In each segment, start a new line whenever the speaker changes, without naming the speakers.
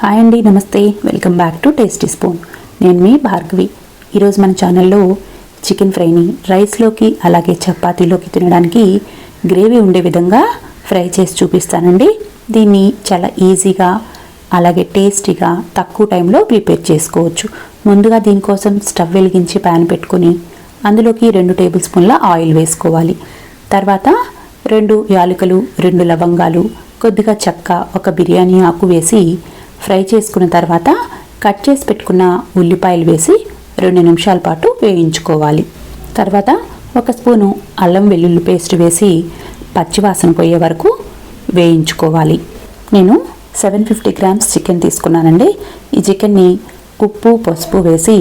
Hi అండి నమస్తే. Welcome back to tasty spoon నేను మీ భార్గవి. ఈరోజు మన ఛానల్లో చికెన్ ఫ్రైని రైస్లోకి అలాగే చపాతీలోకి తినడానికి గ్రేవీ ఉండే విధంగా ఫ్రై చేసి చూపిస్తానండి. దీన్ని చాలా ఈజీగా అలాగే టేస్టీగా తక్కువ టైంలో ప్రిపేర్ చేసుకోవచ్చు. ముందుగా దీనికోసం స్టవ్ వెలిగించి ప్యాన్ పెట్టుకొని అందులోకి రెండు టేబుల్ స్పూన్ల ఆయిల్ వేసుకోవాలి. తర్వాత రెండు యాలకులు రెండు లవంగాలు కొద్దిగా చెక్క ఒక బిర్యానీ ఆకు వేసి ఫ్రై చేసుకున్న తర్వాత కట్ చేసి పెట్టుకున్న ఉల్లిపాయలు వేసి రెండు నిమిషాల పాటు వేయించుకోవాలి. తర్వాత ఒక స్పూను అల్లం వెల్లుల్లి పేస్ట్ వేసి పచ్చివాసన పోయే వరకు వేయించుకోవాలి. నేను సెవెన్ ఫిఫ్టీ గ్రామ్స్ చికెన్ తీసుకున్నానండి. ఈ చికెన్ని ఉప్పు పసుపు వేసి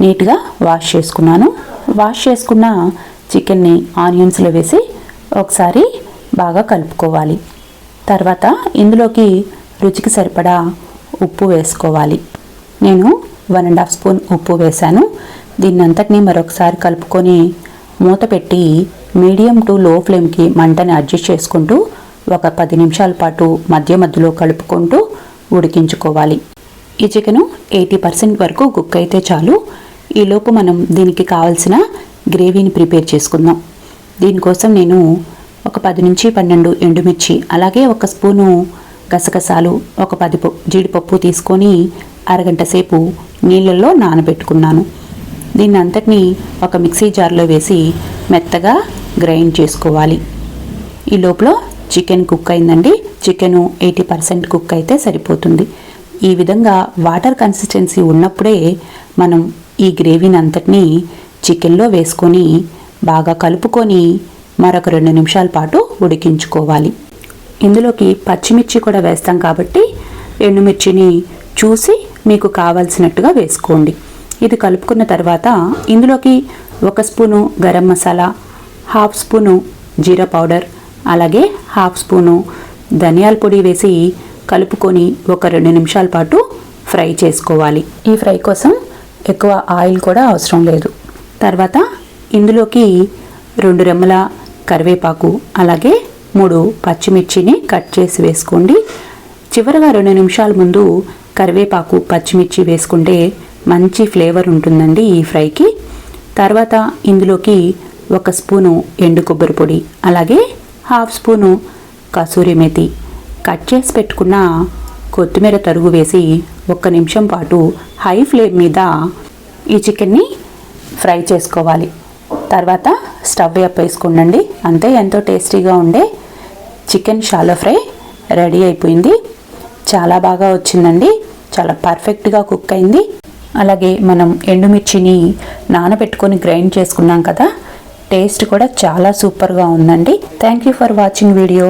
నీట్గా వాష్ చేసుకున్నాను. వాష్ చేసుకున్న చికెన్ని ఆనియన్స్లో వేసి ఒకసారి బాగా కలుపుకోవాలి. తర్వాత ఇందులోకి రుచికి సరిపడా ఉప్పు వేసుకోవాలి. నేను వన్ అండ్ హాఫ్ స్పూన్ ఉప్పు వేశాను. దీన్ని అంతటినీ మరొకసారి కలుపుకొని మూత పెట్టి మీడియం టు లో ఫ్లేమ్కి మంటని అడ్జస్ట్ చేసుకుంటూ ఒక పది నిమిషాల పాటు మధ్య మధ్యలో కలుపుకుంటూ ఉడికించుకోవాలి. ఈ చికెను ఎయిటీ పర్సెంట్ వరకు కుక్ అయితే చాలు. ఈలోపు మనం దీనికి కావలసిన గ్రేవీని ప్రిపేర్ చేసుకుందాం. దీనికోసం నేను ఒక పది నుంచి పన్నెండు ఎండుమిర్చి అలాగే ఒక స్పూను గసగసాలు ఒక పది జీడిపప్పు తీసుకొని అరగంట సేపు నీళ్ళల్లో నానబెట్టుకున్నాను. దీన్ని అంతటినీ ఒక మిక్సీ జార్లో వేసి మెత్తగా గ్రైండ్ చేసుకోవాలి. ఈ లోపల చికెన్ కుక్ అయిందండి. చికెను ఎయిటీ పర్సెంట్ కుక్ అయితే సరిపోతుంది. ఈ విధంగా వాటర్ కన్సిస్టెన్సీ ఉన్నప్పుడే మనం ఈ గ్రేవీని అంతటినీ చికెన్లో వేసుకొని బాగా కలుపుకొని మరొక రెండు నిమిషాల పాటు ఉడికించుకోవాలి. ఇందులోకి పచ్చిమిర్చి కూడా వేస్తాం కాబట్టి ఎండుమిర్చిని చూసి మీకు కావాల్సినట్టుగా వేసుకోండి. ఇది కలుపుకున్న తర్వాత ఇందులోకి ఒక spoon garam masala half spoon jeera powder అలాగే హాఫ్ స్పూను ధనియాల పొడి వేసి కలుపుకొని ఒక రెండు నిమిషాల పాటు ఫ్రై చేసుకోవాలి. ఈ ఫ్రై కోసం ఎక్కువ ఆయిల్ కూడా అవసరం లేదు. తర్వాత ఇందులోకి రెండు రెమ్మల కరివేపాకు అలాగే మూడు పచ్చిమిర్చిని కట్ చేసి వేసుకోండి. చివరగా రెండు నిమిషాల ముందు కరివేపాకు పచ్చిమిర్చి వేసుకుంటే మంచి ఫ్లేవర్ ఉంటుందండి ఈ ఫ్రైకి. తర్వాత ఇందులోకి ఒక స్పూను ఎండు కొబ్బరి పొడి అలాగే half spoon kasuri methi. Cut చేసి పెట్టుకున్న కొత్తిమీర తరుగు వేసి ఒక్క నిమిషం పాటు హై ఫ్లేమ్ మీద ఈ చికెన్ని ఫ్రై చేసుకోవాలి. తర్వాత స్టవ్ అప్ వేసుకోండి అంతే ఎంతో టేస్టీగా ఉండే చికెన్ షాలో ఫ్రై రెడీ అయిపోయింది. చాలా బాగా వచ్చిందండి. చాలా పర్ఫెక్ట్గా కుక్ అయింది. అలాగే మనం ఎండుమిర్చిని నానబెట్టుకొని గ్రైండ్ చేసుకున్నాం కదా. టేస్ట్ కూడా చాలా సూపర్గా ఉందండి. Thank you for watching video.